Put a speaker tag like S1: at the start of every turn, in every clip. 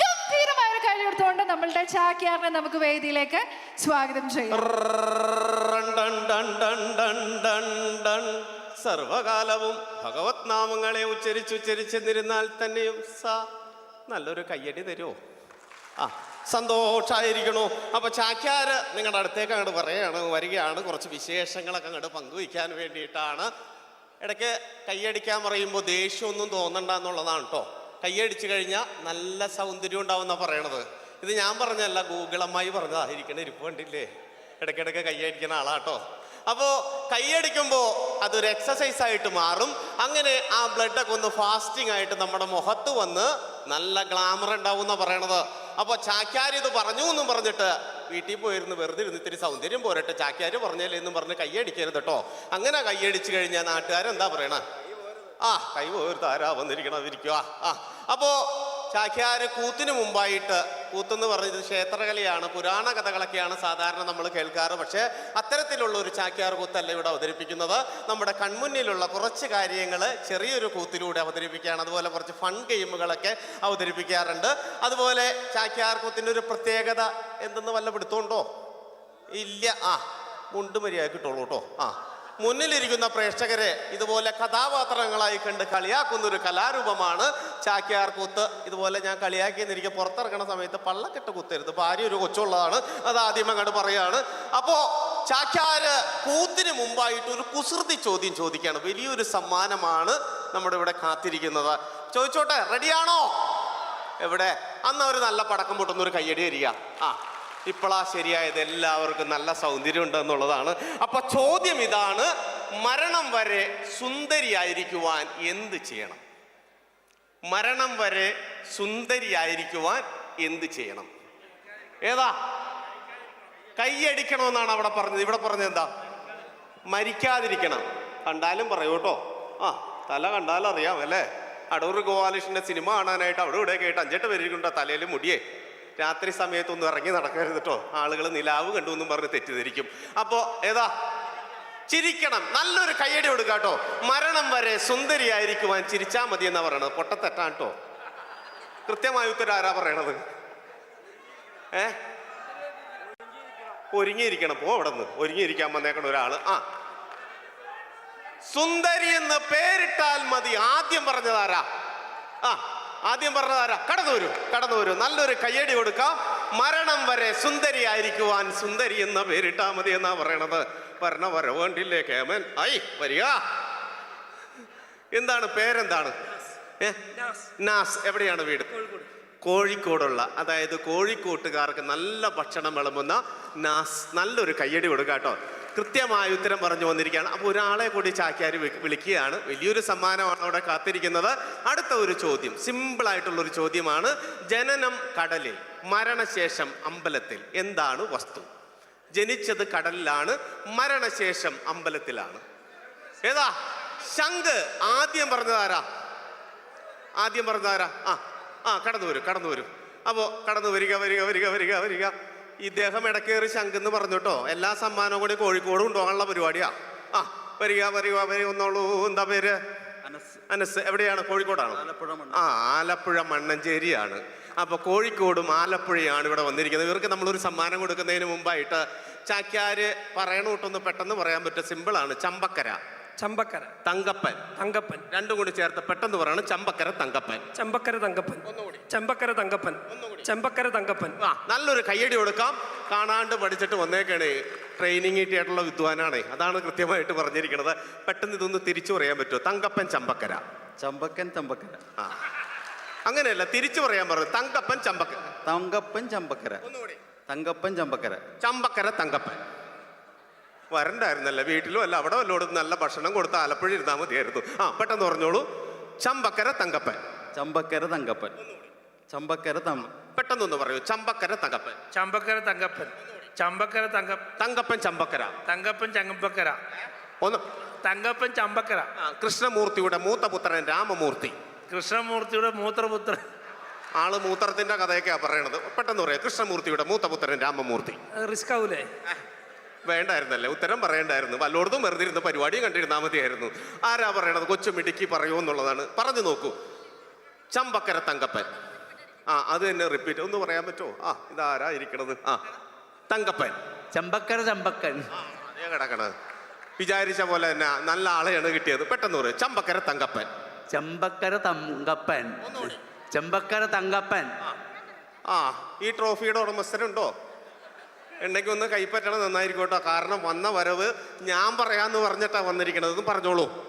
S1: ഗംഭീരമായ ഒരു കഴി നമ്മളുടെ ചാക്യാറിനെ നമുക്ക് വേദിയിലേക്ക് സ്വാഗതം ചെയ്യാം.
S2: സർവകാലവും ഭഗവത് നാമങ്ങളെ ഉച്ചരിച്ചുച്ചരിച്ചെന്നിരുന്നാൽ തന്നെയും സ നല്ലൊരു കയ്യടി തരുമോ? ആ സന്തോഷായിരിക്കണു? അപ്പൊ ചാക്യാര് നിങ്ങളുടെ അടുത്തേക്ക് അങ്ങോട്ട് പറയാണ് വരികയാണ്. കുറച്ച് വിശേഷങ്ങളൊക്കെ അങ്ങോട്ട് പങ്കുവയ്ക്കാൻ വേണ്ടിയിട്ടാണ്. ഇടയ്ക്ക് കയ്യടിക്കാൻ പറയുമ്പോൾ ദേഷ്യമൊന്നും തോന്നണ്ട എന്നുള്ളതാണ് കേട്ടോ കയ്യടിച്ചു കഴിഞ്ഞാൽ നല്ല സൗന്ദര്യം ഉണ്ടാവുന്ന പറയണത്. ഇത് ഞാൻ പറഞ്ഞല്ല ഗൂഗിൾ അമ്മായി പറഞ്ഞതാ. ഇരിക്കണ ഇരിപ്പ് കണ്ടില്ലേ? ഇടയ്ക്കിടയ്ക്ക് കൈയടിക്കുന്ന ആളാട്ടോ. അപ്പോൾ കൈയടിക്കുമ്പോൾ അതൊരു എക്സസൈസ് ആയിട്ട് മാറും. അങ്ങനെ ആ ബ്ലഡൊക്കെ ഒന്ന് ഫാസ്റ്റിംഗ് ആയിട്ട് നമ്മുടെ മുഖത്ത് വന്ന് നല്ല ഗ്ലാമർ ഉണ്ടാവും എന്നാണ് പറയണത്. അപ്പോൾ ചാക്യാരി ഇത് പറഞ്ഞു എന്നും പറഞ്ഞിട്ട് വീട്ടിൽ പോയിരുന്ന് വെറുതെ ഇരുന്ന് ഇത്തിരി സൗന്ദര്യം പോരട്ടെ. ചാക്യാരി പറഞ്ഞല്ലേ എന്നും പറഞ്ഞ് കൈയടിക്കരുത് കേട്ടോ അങ്ങനെ കൈയടിച്ചു കഴിഞ്ഞാൽ നാട്ടുകാരെന്താ പറയണ? ആ കൈ താരാ വന്നിരിക്കണം അതിരിക്കുക ആ അപ്പോ ചാക്യാര് കൂത്തിന് മുമ്പായിട്ട് കൂത്തെന്ന് പറഞ്ഞത് ക്ഷേത്രകലയാണ് പുരാണ കഥകളൊക്കെയാണ് സാധാരണ നമ്മൾ കേൾക്കാറ്. പക്ഷേ അത്തരത്തിലുള്ള ഒരു ചാക്യാർ കൂത്തല്ല ഇവിടെ അവതരിപ്പിക്കുന്നത്. നമ്മുടെ കൺമുന്നിലുള്ള കുറച്ച് കാര്യങ്ങൾ ചെറിയൊരു കൂത്തിലൂടെ അവതരിപ്പിക്കുകയാണ്. അതുപോലെ കുറച്ച് ഫൺ ഗെയിമുകളൊക്കെ അവതരിപ്പിക്കാറുണ്ട്. അതുപോലെ ചാക്യാർ കൂത്തിന്റെ ഒരു പ്രത്യേകത എന്തെന്ന് വല്ല പിടുത്തോണ്ടോ ഇല്ല. ആ മുണ്ട് മര്യാദ കിട്ടുള്ളൂ കേട്ടോ. ആ. മുന്നിലിരിക്കുന്ന പ്രേക്ഷകരെ ഇതുപോലെ കഥാപാത്രങ്ങളായി കണ്ട് കളിയാക്കുന്ന ഒരു കലാരൂപമാണ് ചാക്യാർ കൂത്ത്. ഇതുപോലെ ഞാൻ കളിയാക്കിയെന്നിരിക്കെ പുറത്തിറങ്ങണ സമയത്ത് പള്ളക്കെട്ട് കുത്തരുത്. ഭാര്യ ഒരു കൊച്ചുള്ളതാണ്. അത് ആദ്യം അങ്ങോട്ട് പറയാണ്. അപ്പോൾ ചാക്യാർ കൂത്തിന് മുമ്പായിട്ട് ഒരു കുസൃതി ചോദ്യം ചോദിക്കുകയാണ്. വലിയൊരു സമ്മാനമാണ് നമ്മുടെ ഇവിടെ കാത്തിരിക്കുന്നത്. ചോദിച്ചോട്ടെ റെഡിയാണോ എവിടെ? അന്ന് അവർ നല്ല പടക്കം പൊട്ടുന്ന ഒരു കയ്യടി തരിക. ആ. ഇപ്പോഴാ ശരിയായത് എല്ലാവർക്കും നല്ല സൗന്ദര്യം ഉണ്ടെന്നുള്ളതാണ് അപ്പൊ ചോദ്യം ഇതാണ് മരണം വരെ സുന്ദരിയായിരിക്കുവാൻ എന്ത് ചെയ്യണം? മരണം വരെ സുന്ദരിയായിരിക്കുവാൻ എന്ത് ചെയ്യണം? ഏതാ? കൈയടിക്കണമെന്നാണ് അവിടെ പറഞ്ഞത്. ഇവിടെ പറഞ്ഞത് എന്താ? മരിക്കാതിരിക്കണം. കണ്ടാലും പറയൂ കേട്ടോ. ആ തല കണ്ടാലും അറിയാം അല്ലേ? അടൂർ ഗോപാലകൃഷ്ണന്റെ സിനിമ കാണാനായിട്ട് അവിടെ ഇവിടെ കേട്ട് അഞ്ചെട്ട് പേരിക്കുണ്ടോ തലയിൽ മുടിയേ. രാത്രി സമയത്തൊന്നും ഇറങ്ങി നടക്കരുത് കേട്ടോ ആളുകൾ നിലാവ് കണ്ടു എന്നും പറഞ്ഞ് തെറ്റിദ്ധരിക്കും. അപ്പോ ഏതാ? ചിരിക്കണം. നല്ലൊരു കയ്യടി കൊടുക്കുക കേട്ടോ മരണം വരെ സുന്ദരിയായിരിക്കുവാൻ ചിരിച്ചാ മതി എന്നാ പറയണത്. പൊട്ടത്തെറ്റാണ് കേട്ടോ കൃത്യമായ ഉത്തരം ആരാ പറയണത്? ഏ? ഒരുങ്ങിയിരിക്കണം. പോ അവിടെ നിന്ന് ഒരുങ്ങിയിരിക്കാൻ വന്നേക്കണ ഒരാൾ. ആ. സുന്ദരി എന്ന് പേരിട്ടാൽ മതി. ആദ്യം പറഞ്ഞതാരാ ആ. ആദ്യം പറഞ്ഞതാരാ കടന്നു വരൂ കടന്നു വരൂ. നല്ലൊരു കയ്യടി കൊടുക്കാം. മരണം വരെ സുന്ദരി ആയിരിക്കുവാൻ സുന്ദരി എന്ന പേരിട്ടാ മതി എന്നാ പറയണത്. വരണ വരവേണ്ടില്ലേ കേമൻ? ഐ വരിക. എന്താണ് പേരെന്താണ്? നാസ്. എവിടെയാണ് വീട്? കോഴിക്കോടുള്ള അതായത് കോഴിക്കോട്ടുകാർക്ക് നല്ല ഭക്ഷണം വിളമ്പുന്ന നാസ്. നല്ലൊരു കയ്യടി കൊടുക്കാട്ടോ കേട്ടോ. കൃത്യമായ ഉത്തരം പറഞ്ഞു വന്നിരിക്കുകയാണ്. അപ്പോൾ ഒരാളെ കൂടി ചാക്യാർ വിളിക്കുകയാണ്. വലിയൊരു സമ്മാനമാണ് അവിടെ കാത്തിരിക്കുന്നത്. അടുത്ത ഒരു ചോദ്യം സിമ്പിൾ ആയിട്ടുള്ള ഒരു ചോദ്യമാണ്. ജനനം കടലിൽ മരണശേഷം അമ്പലത്തിൽ എന്താണ് വസ്തു? ജനിച്ചത് കടലിലാണ് മരണശേഷം അമ്പലത്തിലാണ്. ഏതാ? ശംഖ്. ആദ്യം പറഞ്ഞതാരാ ആദ്യം പറഞ്ഞതാരാ ആ ആ കടന്നു വരും കടന്നു വരും. അപ്പോൾ കടന്നു വരിക വരിക വരിക വരിക വരിക. ഇദ്ദേഹം ഇടക്കേറി ശങ്കെന്ന് പറഞ്ഞു കേട്ടോ എല്ലാ സമ്മാനവും കൂടി കോഴിക്കോട് കൊണ്ടുപോകാനുള്ള പരിപാടിയാ. ആ വരിക വരിക ഒന്നോളൂ എന്താ പേര്?
S3: അനസ്.
S2: എവിടെയാണ്? കോഴിക്കോടാണ്? ആ ആലപ്പുഴ മണ്ണഞ്ചേരിയാണ്. അപ്പൊ കോഴിക്കോടും ആലപ്പുഴയാണ് ഇവിടെ വന്നിരിക്കുന്നത്. ഇവർക്ക് നമ്മളൊരു സമ്മാനം കൊടുക്കുന്നതിന് മുമ്പായിട്ട് ചാക്യാര് പറയണ കൂട്ടൊന്ന് പെട്ടെന്ന് പറയാൻ പറ്റും. സിമ്പിളാണ് ചമ്പക്കര.
S4: ചമ്പക്കര.
S2: തങ്കപ്പൻ.
S4: തങ്കപ്പൻ.
S2: രണ്ടും കൂടി ചേർത്ത് പെട്ടെന്ന് പറയണം. ചമ്പക്കര തങ്കപ്പൻ.
S4: ചമ്പക്കര തങ്കപ്പൻ. ചമ്പക്കര തങ്കപ്പൻ. ചമ്പക്കര തങ്കപ്പൻ.
S2: ആ നല്ലൊരു കയ്യടി കൊടുക്കാം. കാണാണ്ട് പഠിച്ചിട്ട് വന്നേക്കണേ. ട്രെയിനിങ് കിട്ടിയിട്ടുള്ള വിദ്വാനാണേ. അതാണ് കൃത്യമായിട്ട് പറഞ്ഞിരിക്കുന്നത് പെട്ടെന്ന് ഇതൊന്ന് തിരിച്ചു പറയാൻ പറ്റുമോ? തങ്കപ്പൻ ചമ്പക്കര.
S3: ചമ്പക്കൻ തമ്പക്കര.
S2: ആ. അങ്ങനെയല്ല തിരിച്ചു പറയാൻ പറഞ്ഞു. തങ്കപ്പൻ ചമ്പക്കര.
S3: തങ്കപ്പൻ ചമ്പക്കര.
S2: ഒന്നുകൂടി.
S3: തങ്കപ്പൻ ചമ്പക്കര.
S2: ചമ്പക്കര തങ്കപ്പൻ. വരണ്ടായിരുന്നല്ല? വീട്ടിലും അല്ല അവിടെ വല്ലോടും നല്ല ഭക്ഷണം കൊടുത്ത് ആലപ്പുഴ ഇരുന്നാൽ മതിയായിരുന്നു. ആ പെട്ടെന്ന് പറഞ്ഞോളൂ. ചമ്പക്കര തങ്കപ്പൻ.
S3: ചമ്പക്കര തങ്കപ്പൻ. ചമ്പക്കര തം
S2: പെട്ടെന്നൊന്ന് പറയൂ. ചമ്പക്കര തങ്കപ്പൻ.
S5: ചമ്പക്കര തങ്കപ്പൻ. ചമ്പക്കര തങ്ക
S2: തങ്കപ്പൻ ചമ്പക്കര.
S5: തങ്കപ്പൻ ചങ്കപ്പക്കര
S2: ഒന്ന്
S5: തങ്കപ്പൻ ചമ്പക്കര.
S2: കൃഷ്ണമൂർത്തിയുടെ മൂത്ത പുത്രൻ രാമമൂർത്തി.
S5: കൃഷ്ണമൂർത്തിയുടെ മൂത്രപുത്രൻ
S2: ആൾ മൂത്രത്തിന്റെ കഥയൊക്കെയാ പറയണത്. പെട്ടെന്ന് പറയാം. കൃഷ്ണമൂർത്തിയുടെ മൂത്ത പുത്രൻ രാമമൂർത്തി.
S4: റിസ്ക് ആവൂലേ
S2: വേണ്ടായിരുന്നല്ലേ? ഉത്തരം പറയണ്ടായിരുന്നു. വല്ലോടത്തും വെറുതെ ഇരുന്ന് പരിപാടിയും കണ്ടിരുന്നാൽ മതിയായിരുന്നു. ആരാ പറയണത്? കൊച്ചു മിടുക്കി പറയൂ എന്നുള്ളതാണ്. പറഞ്ഞു നോക്കൂ. ചമ്പക്കര തങ്കപ്പൻ. ആ അത് തന്നെ റിപ്പീറ്റ് ഒന്ന് പറയാൻ പറ്റുമോ? ആ ഇതാരാ ഇരിക്കണത്? ആ തങ്കപ്പൻ.
S6: ചമ്പക്കര ചമ്പക്കൻ
S2: കിടക്കണത് വിചാരിച്ച പോലെ തന്നെ നല്ല ആളെയാണ് കിട്ടിയത്. പെട്ടെന്ന് പറയും. ചമ്പക്കര തങ്കപ്പൻ.
S6: ചമ്പക്കര തങ്കപ്പൻ. ചമ്പക്കര തങ്കപ്പൻ.
S2: ആ ഈ ട്രോഫിയുടെ ഉടമസ്ഥനുണ്ടോ ഉണ്ടെങ്കിൽ ഒന്ന് കൈപ്പറ്റണം നന്നായിരിക്കോട്ടോ. കാരണം വന്ന വരവ് ഞാൻ പറയാന്ന് പറഞ്ഞിട്ടാ വന്നിരിക്കണത്. ഒന്ന് പറഞ്ഞോളൂ.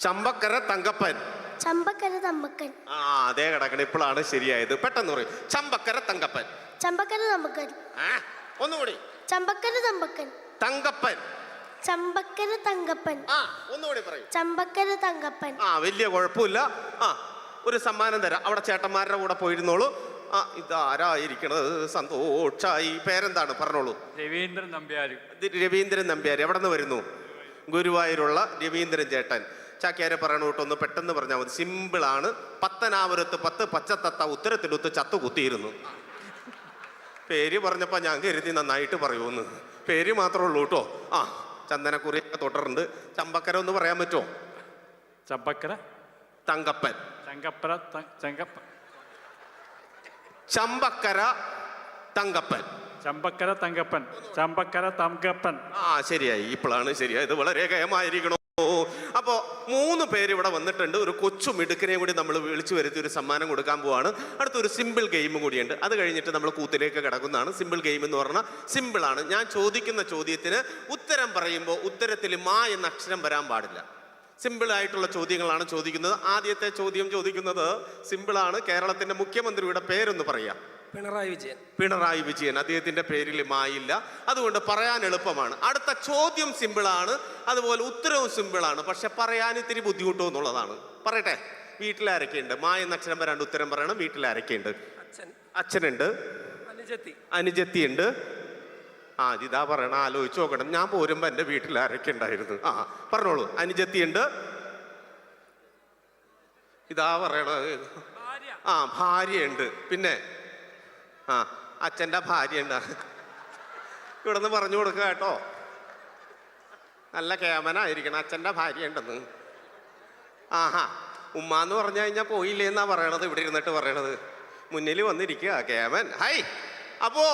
S2: ചമ്പക്കര തങ്കപ്പൻ.
S7: ചമ്പക്കര തമ്പക്കൻ.
S2: ആ അതേ കിടക്കണം. ഇപ്പോഴാണ് ശരിയായത്. പെട്ടെന്ന് പറയും. ചമ്പക്കര തങ്കപ്പൻ.
S7: ചമ്പക്കര തമ്പക്കൻ.
S2: ആ ഒന്നുകൂടി.
S7: ചമ്പക്കര തമ്പക്കൻ.
S2: തങ്കപ്പൻ.
S7: ചമ്പക്കര തങ്കപ്പൻ.
S2: ആ ഒന്നുകൂടി പറയും.
S7: ചമ്പക്കര തങ്കപ്പൻ.
S2: ആ വലിയ കുഴപ്പമില്ല. ആ ഒരു സമ്മാനം തരാം. അവിടെ ചേട്ടന്മാരുടെ കൂടെ പോയിരുന്നോളൂ. ആ ഇതാരായിരിക്കണത്? സന്തോഷായി. പേരെന്താണ്? പറഞ്ഞോളൂ.
S8: രവീന്ദ്രൻ
S2: നമ്പ്യാർ രവീന്ദ്രൻ നമ്പ്യാർ എവിടെ നിന്ന് വരുന്നു? ഗുരുവായൂരുള്ള രവീന്ദ്രൻ ചേട്ടൻ. ചാക്യാരെ പറയണ കൂട്ടൊന്ന് പെട്ടെന്ന് പറഞ്ഞാൽ മതി. സിമ്പിളാണ് പത്തനാപുരത്ത് പത്ത് പച്ചത്തത്ത ഉത്തരത്തിലൊത്ത് ചത്തു കുത്തിയിരുന്നു പേര് പറഞ്ഞപ്പോൾ ഞാൻ കരുതി നന്നായിട്ട് പറയുമെന്ന് പേര് മാത്രമേ ഉള്ളൂ കേട്ടോ. ആ ചന്ദനക്കുറിയൊക്കെ തൊട്ടിട്ടുണ്ട്. ചമ്പക്കര ഒന്ന് പറയാൻ പറ്റുമോ?
S8: ചമ്പക്കര?
S2: തങ്കപ്പൻ.
S8: ചങ്കപ്പര ത- ചങ്കപ്പ
S2: ചമ്പക്കര തങ്കപ്പൻ.
S8: ചമ്പക്കര തങ്കപ്പൻ. ചമ്പക്കര തങ്കപ്പൻ.
S2: ആ ശരിയായി. ഇപ്പോഴാണ് ശരിയായി. ശരിയായത് വളരെ കയമായിരിക്കണോ അപ്പോ മൂന്ന് പേര് ഇവിടെ വന്നിട്ടുണ്ട്. ഒരു കൊച്ചു മിടുക്കനെയും കൂടി നമ്മൾ വിളിച്ചു വരുത്തി ഒരു സമ്മാനം കൊടുക്കാൻ പോവാണ്. അടുത്തൊരു സിമ്പിൾ ഗെയിം കൂടിയുണ്ട്. അത് കഴിഞ്ഞിട്ട് നമ്മൾ കൂത്തിലേക്ക് കിടക്കുന്നതാണ്. സിമ്പിൾ ഗെയിം എന്ന് പറഞ്ഞാൽ സിമ്പിളാണ് ഞാൻ ചോദിക്കുന്ന ചോദ്യത്തിന് ഉത്തരം പറയുമ്പോൾ ഉത്തരത്തിൽ മാ എന്ന അക്ഷരം വരാൻ പാടില്ല. സിമ്പിൾ ആയിട്ടുള്ള ചോദ്യങ്ങളാണ് ചോദിക്കുന്നത്. ആദ്യത്തെ ചോദ്യം ചോദിക്കുന്നത് സിമ്പിളാണ്. കേരളത്തിന്റെ മുഖ്യമന്ത്രിയുടെ പേരൊന്ന് പറയാം.
S4: പിണറായി വിജയൻ.
S2: പിണറായി വിജയൻ. അദ്ദേഹത്തിന്റെ പേരിൽ മായില്ല. അതുകൊണ്ട് പറയാൻ എളുപ്പമാണ്. അടുത്ത ചോദ്യം സിമ്പിളാണ്. അതുപോലെ ഉത്തരവും സിമ്പിളാണ്. പക്ഷെ പറയാൻ ഇത്തിരി ബുദ്ധിമുട്ടോ എന്നുള്ളതാണ്. പറയട്ടെ. വീട്ടിലാരൊക്കെയുണ്ട് മായ എന്ന അക്ഷരം വരാണ്ട് ഉത്തരം പറയണം. വീട്ടിലാരൊക്കെയുണ്ട്
S4: അച്ഛൻ.
S2: അച്ഛനുണ്ട്.
S4: അനുജത്തി.
S2: അനുജത്തിയുണ്ട്. ആ ഇതാ പറയണ ആലോചിച്ച് നോക്കണം. ഞാൻ പോരുമ്പോ എന്റെ വീട്ടിൽ ആരൊക്കെ ഉണ്ടായിരുന്നു? ആ പറഞ്ഞോളൂ. അനുജത്തിയുണ്ട്. ഇതാ പറയണത്. ആ ഭാര്യയുണ്ട്. പിന്നെ ആ അച്ഛന്റെ ഭാര്യയുണ്ട്. ഇവിടെ നിന്ന് പറഞ്ഞു കൊടുക്കുക കേട്ടോ. നല്ല കേമനായിരിക്കണം. അച്ഛന്റെ ഭാര്യ ഉണ്ടെന്ന് ആഹാ ഉമ്മ എന്ന് പറഞ്ഞു കഴിഞ്ഞാൽ പോയില്ലേ എന്നാ പറയണത്. ഇവിടെ ഇരുന്നിട്ട് പറയണത്. മുന്നിൽ വന്നിരിക്കുക. കേമൻ. ഹൈ അപ്പോ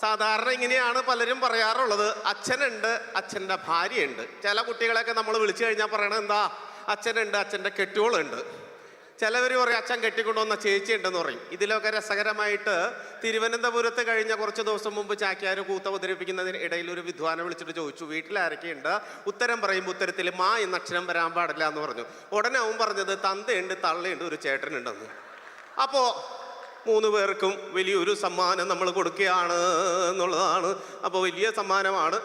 S2: സാധാരണ ഇങ്ങനെയാണ് പലരും പറയാറുള്ളത്. അച്ഛനുണ്ട് അച്ഛന്റെ ഭാര്യയുണ്ട്. ചില കുട്ടികളെയൊക്കെ നമ്മൾ വിളിച്ചു കഴിഞ്ഞാൽ പറയണത് എന്താ? അച്ഛനുണ്ട് അച്ഛന്റെ കെട്ടിയോളുണ്ട്. ചിലവർ പറയും അച്ഛൻ കെട്ടിക്കൊണ്ടുവന്ന ചേച്ചിയുണ്ടെന്ന് പറയും. ഇതിലൊക്കെ രസകരമായിട്ട് തിരുവനന്തപുരത്ത് കഴിഞ്ഞ കുറച്ച് ദിവസം മുമ്പ് ചാക്യാർ കൂത്ത അവതരിപ്പിക്കുന്നതിന് ഇടയിൽ ഒരു വിദ്വാനെ വിളിച്ചിട്ട് ചോദിച്ചു വീട്ടിലാരൊക്കെയുണ്ട് ഉത്തരം പറയുമ്പോൾ ഉത്തരത്തിൽ മാ എന്ന അക്ഷരം വരാൻ പാടില്ല എന്ന് പറഞ്ഞു. ഉടനെ അവൻ പറഞ്ഞത് തന്തയുണ്ട് തള്ളയുണ്ട് ഒരു ചേട്ടനുണ്ടെന്ന്. അപ്പോ മൂന്ന് പേർക്കും വലിയൊരു സമ്മാനം നമ്മൾ കൊടുക്കുകയാണ് എന്നുള്ളതാണ്. അപ്പോൾ വലിയ സമ്മാനമാണ്.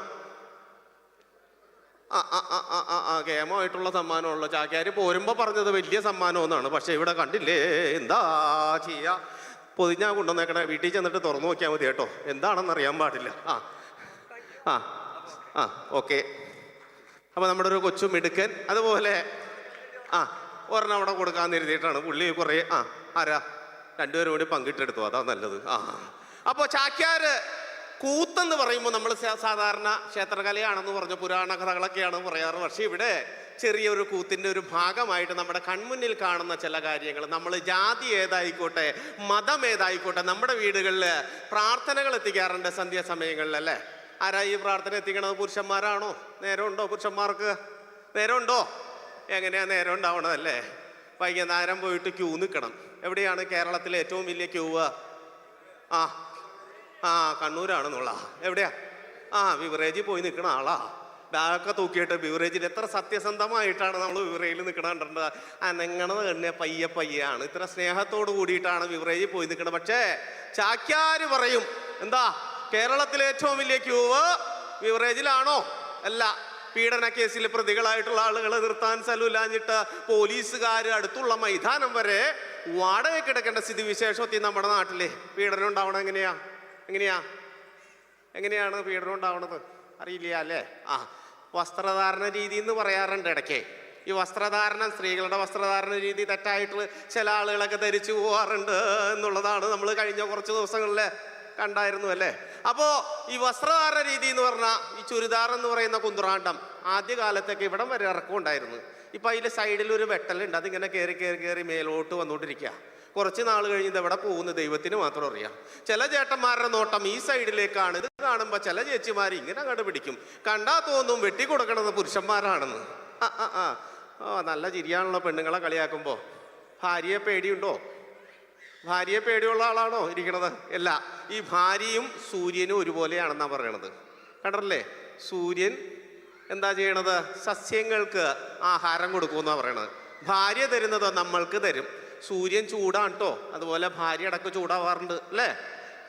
S2: ആ കേമമായിട്ടുള്ള സമ്മാനമുള്ള ചാക്യാർ പോരുമ്പോൾ പറഞ്ഞത് വലിയ സമ്മാനമെന്നാണ് പക്ഷേ ഇവിടെ കണ്ടില്ലേ? എന്താ ചെയ്യുക പൊതിഞ്ഞാ കൊണ്ടുവന്നേക്കണേ. വീട്ടിൽ ചെന്നിട്ട് തുറന്നു നോക്കിയാൽ മതി കേട്ടോ. എന്താണെന്ന് അറിയാൻ പാടില്ല. ആ ആ ആ ഓക്കെ. അപ്പോൾ നമ്മുടെ ഒരു കൊച്ചു മിടുക്കൻ അതുപോലെ ആ ഒരെണ്ണം അവിടെ കൊടുക്കാമെന്ന് എഴുതിയിട്ടാണ്. പുള്ളി കുറേ ആ ആരാ? രണ്ടുപേരും കൂടി പങ്കിട്ടെടുത്തു അതാ നല്ലത്. ആ. അപ്പോൾ ചാക്യാർ കൂത്തെന്ന് പറയുമ്പോൾ നമ്മൾ സാധാരണ ക്ഷേത്രകലയാണെന്ന് പറഞ്ഞ പുരാണ കഥകളൊക്കെയാണ് പറയാറ്. പക്ഷേ ഇവിടെ ചെറിയൊരു കൂത്തിന്റെ ഒരു ഭാഗമായിട്ട് നമ്മുടെ കൺമുന്നിൽ കാണുന്ന ചില കാര്യങ്ങൾ നമ്മൾ ജാതി ഏതായിക്കോട്ടെ മതം ഏതായിക്കോട്ടെ നമ്മുടെ വീടുകളിൽ പ്രാർത്ഥനകൾ എത്തിക്കാറുണ്ട് സന്ധ്യാസമയങ്ങളിൽ അല്ലേ ആരാ ഈ പ്രാർത്ഥന എത്തിക്കണത്? പുരുഷന്മാരാണോ? നേരമുണ്ടോ പുരുഷന്മാർക്ക്? നേരമുണ്ടോ? എങ്ങനെയാ നേരം ഉണ്ടാവണതല്ലേ വൈകുന്നേരം പോയിട്ട് ക്യൂ നിൽക്കണം. എവിടെയാണ് കേരളത്തിലെ ഏറ്റവും വലിയ ക്യൂ ആ? ആ കണ്ണൂരാണെന്നുള്ള എവിടെയാ? ആ ബിവറേജിൽ പോയി നിൽക്കണ ആളാ. ബാഗൊക്കെ തൂക്കിയിട്ട് ബിവറേജിൽ എത്ര സത്യസന്ധമായിട്ടാണ് നമ്മൾ ബിവറേജിൽ നിൽക്കണ കണ്ടിട്ടുണ്ട്. അനങ്ങണത് തന്നെ പയ്യ പയ്യാണ്. ഇത്ര സ്നേഹത്തോട് കൂടിയിട്ടാണ് ബിവറേജിൽ പോയി നിൽക്കണത്. പക്ഷേ ചാക്യാര് പറയും എന്താ കേരളത്തിലെ ഏറ്റവും വലിയ ക്യൂവ് ബിവറേജിലാണോ? അല്ല. പീഡന കേസിൽ പ്രതികളായിട്ടുള്ള ആളുകളെ നിർത്താൻ സ്ഥലമില്ലാഞ്ഞിട്ട് പോലീസുകാർ അടുത്തുള്ള മൈതാനം വരെ വാടകയ്ക്ക് എടുക്കേണ്ട സ്ഥിതി വിശേഷത്തിൽ നമ്മുടെ നാട്ടിലെ. പീഡനം ഉണ്ടാവണം എങ്ങനെയാ? എങ്ങനെയാ? എങ്ങനെയാണ് പീഡനം ഉണ്ടാവണത്? അറിയില്ല അല്ലേ? ആ വസ്ത്രധാരണ രീതി എന്ന് പറയാറുണ്ട് ഇടയ്ക്ക്. ഈ വസ്ത്രധാരണം സ്ത്രീകളുടെ വസ്ത്രധാരണ രീതി തെറ്റായിട്ട് ചില ആളുകളൊക്കെ ധരിച്ചു പോവാറുണ്ട് എന്നുള്ളതാണ് നമ്മൾ കഴിഞ്ഞ കുറച്ച് ദിവസങ്ങളിൽ കണ്ടായിരുന്നു അല്ലേ? അപ്പോ ഈ വസ്ത്രധാരണ രീതി എന്ന് പറഞ്ഞാൽ ഈ ചുരിദാർ എന്ന് പറയുന്ന കുന്തുറാണ്ടം ആദ്യ കാലത്തൊക്കെ ഇവിടം വരെ ഇറക്കം ഉണ്ടായിരുന്നു ഇപ്പൊ അതിന്റെ സൈഡിൽ ഒരു വെട്ടലുണ്ട്. അതിങ്ങനെ കയറി കയറി കയറി മേലോട്ട് വന്നുകൊണ്ടിരിക്കുക കുറച്ച് നാൾ കഴിഞ്ഞ് എവിടെ പോകുന്നു ദൈവത്തിന് മാത്രം അറിയാം. ചില ചേട്ടന്മാരുടെ നോട്ടം ഈ സൈഡിലേക്കാണ് ഇത് കാണുമ്പോൾ ചില ചേച്ചിമാർ ഇങ്ങനെ അങ്ങോട്ട് പിടിക്കും. കണ്ടാ തോന്നും വെട്ടി കൊടുക്കണത് പുരുഷന്മാരാണെന്ന്. ആ ആ ആ. നല്ല ചിരിയാണല്ലോ പെണ്ണുങ്ങളെ കളിയാക്കുമ്പോൾ ഭാര്യയെ പേടിയുണ്ടോ? ഭാര്യയെ പേടിയുള്ള ആളാണോ ഇരിക്കണത്? അല്ല ഈ ഭാര്യയും സൂര്യനും ഒരുപോലെയാണെന്നാ പറയണത്. കണ്ടല്ലേ സൂര്യൻ എന്താ ചെയ്യണത്? സസ്യങ്ങൾക്ക് ആഹാരം കൊടുക്കുമെന്നാ പറയണത്. ഭാര്യ തരുന്നത് നമ്മൾക്ക് തരും. സൂര്യൻ ചൂടാണ് കേട്ടോ അതുപോലെ ഭാര്യ ഇടയ്ക്ക് ചൂടാവാറുണ്ട് അല്ലേ?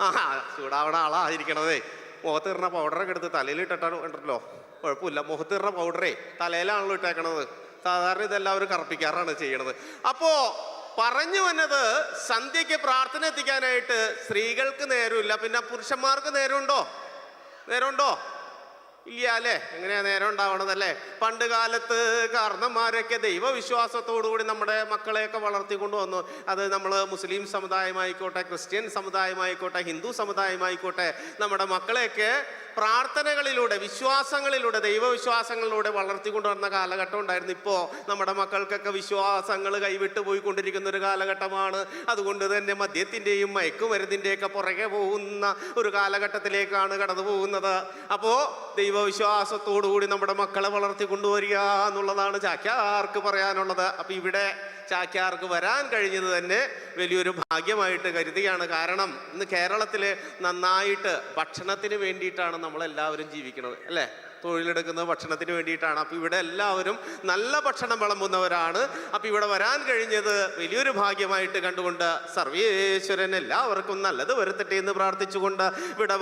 S2: ആ ചൂടാവണ ആളാ ഇരിക്കണതേ. മുഖത്ത് ഇടുന്ന പൗഡറൊക്കെ എടുത്ത് തലയിൽ ഇട്ടിട്ടാണ് ഉണ്ടല്ലോ കുഴപ്പമില്ല മുഖത്ത് ഇടുന്ന പൗഡറേ തലയിലാണല്ലോ ഇട്ടേക്കണത്. സാധാരണ ഇതെല്ലാവരും കറപ്പിക്കാറാണ് ചെയ്യണത്. അപ്പോ പറഞ്ഞു വന്നത് സന്ധ്യയ്ക്ക് പ്രാർത്ഥന എത്തിക്കാനായിട്ട് സ്ത്രീകൾക്ക് നേരമില്ല. പിന്നെ പുരുഷന്മാർക്ക് നേരമുണ്ടോ? നേരമുണ്ടോ? ഇല്ല അല്ലേ? എങ്ങനെയാ നേരം ഉണ്ടാവണതല്ലേ? പണ്ട് കാലത്ത് കാരണന്മാരൊക്കെ ദൈവവിശ്വാസത്തോടുകൂടി നമ്മുടെ മക്കളെയൊക്കെ വളർത്തിക്കൊണ്ട് വന്നു. അത് നമ്മൾ മുസ്ലിം സമുദായമായിക്കോട്ടെ ക്രിസ്ത്യൻ സമുദായമായിക്കോട്ടെ ഹിന്ദു സമുദായമായിക്കോട്ടെ നമ്മുടെ മക്കളെയൊക്കെ പ്രാർത്ഥനകളിലൂടെ വിശ്വാസങ്ങളിലൂടെ ദൈവവിശ്വാസങ്ങളിലൂടെ വളർത്തിക്കൊണ്ട് വരുന്ന കാലഘട്ടം ഉണ്ടായിരുന്നു. ഇപ്പോൾ നമ്മുടെ മക്കൾക്കൊക്കെ വിശ്വാസങ്ങൾ കൈവിട്ട് പോയിക്കൊണ്ടിരിക്കുന്ന ഒരു കാലഘട്ടമാണ്. അതുകൊണ്ട് തന്നെ മദ്യത്തിന്റെയും മയക്കുമരുന്നിന്റെയൊക്കെ പുറകെ പോകുന്ന ഒരു കാലഘട്ടത്തിലേക്കാണ് കടന്നു പോകുന്നത്. അപ്പോൾ ദൈവവിശ്വാസത്തോടുകൂടി നമ്മുടെ മക്കളെ വളർത്തി കൊണ്ടുവരിക എന്നുള്ളതാണ് ചാക്യാർക്ക് പറയാനുള്ളത്. അപ്പോൾ ഇവിടെ ചാക്യാർക്ക് വരാൻ കഴിഞ്ഞത് തന്നെ വലിയൊരു ഭാഗ്യമായിട്ട് കരുതുകയാണ് കാരണം ഇന്ന് കേരളത്തിൽ നന്നായിട്ട് ഭക്ഷണത്തിന് വേണ്ടിയിട്ടാണ് നമ്മളെല്ലാവരും ജീവിക്കുന്നത് അല്ലേ? തൊഴിലെടുക്കുന്നത് ഭക്ഷണത്തിന് വേണ്ടിയിട്ടാണ്. അപ്പോൾ ഇവിടെ എല്ലാവരും നല്ല ഭക്ഷണം വിളമ്പുന്നവരാണ്. അപ്പോൾ ഇവിടെ വരാൻ കഴിഞ്ഞത് വലിയൊരു ഭാഗ്യമായിട്ട് കണ്ടുകൊണ്ട് സർവേശ്വരൻ എല്ലാവർക്കും നല്ലത് വരുത്തട്ടെ എന്ന് പ്രാർത്ഥിച്ചുകൊണ്ട് വിട